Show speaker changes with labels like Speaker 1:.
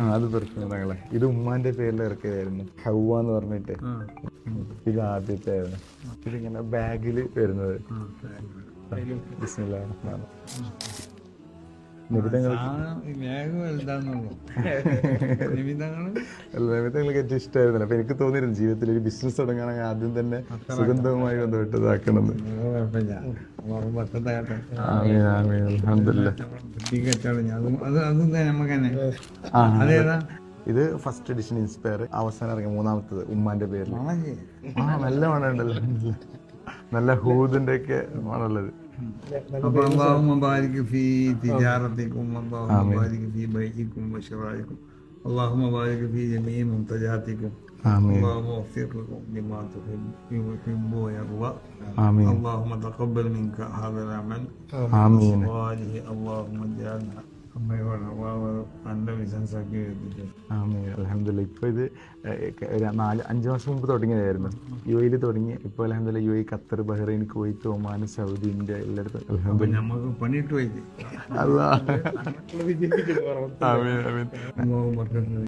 Speaker 1: അത് പെർഫ്യൂം തങ്ങളെ. ഇത് ഉമ്മാന്റെ പേരിൽ ഇറക്കിയതായിരുന്നു ഹൗവ എന്ന് പറഞ്ഞിട്ട്. ഇത് ആദ്യത്തെ ആയിരുന്നു. ഇതിങ്ങനെ ബാഗിൽ വരുന്നത്. ബിസ്മില്ലാഹിർ റഹ്മാനിർ നിബിധങ്ങൾക്ക് ഏറ്റവും ഇഷ്ടമായിരുന്നില്ല. അപ്പൊ എനിക്ക് തോന്നിയിരുന്നു ജീവിതത്തിൽ ഒരു ബിസിനസ് തുടങ്ങാൻ ആദ്യം തന്നെ സുഗന്ധവുമായി ബന്ധപ്പെട്ട് ഇതാക്കണമെന്ന്. ഇത് ഫസ്റ്റ് എഡിഷൻ ഇൻസ്പയർ അവസാനം ഇറങ്ങിയ മൂന്നാമത്തത് ഉമ്മാന്റെ പേരിൽ ആ നല്ല മണമുണ്ടല്ലോ. നല്ല ഹൂദിന്റെ ഒക്കെ മണമുള്ളത്.
Speaker 2: ربنا اللهم بارك في تجارتكم اللهم بارك في بيعكم وشرائكم اللهم بارك في جميع منتجاتكم
Speaker 1: آمين
Speaker 2: اللهم وفقكم لما تحب ويرضى
Speaker 1: آمين
Speaker 2: اللهم تقبل منك هذا العمل آمين اللهم اجعلنا നല്ല ബിസിനസ് ആക്കി
Speaker 1: അലഹമില്ല ഇപ്പൊ ഇത് ഒരു നാല് അഞ്ച് മാസം മുമ്പ് തുടങ്ങിയതായിരുന്നു. യു എയിൽ തുടങ്ങി. ഇപ്പൊ അലഹമില്ല U A Qatar Bahrain Kuwait Oman Saudi India എല്ലായിടത്തും അലഹമില്ല
Speaker 2: നമുക്ക് പണിയിട്ട് പോയി.
Speaker 1: അല്ലാ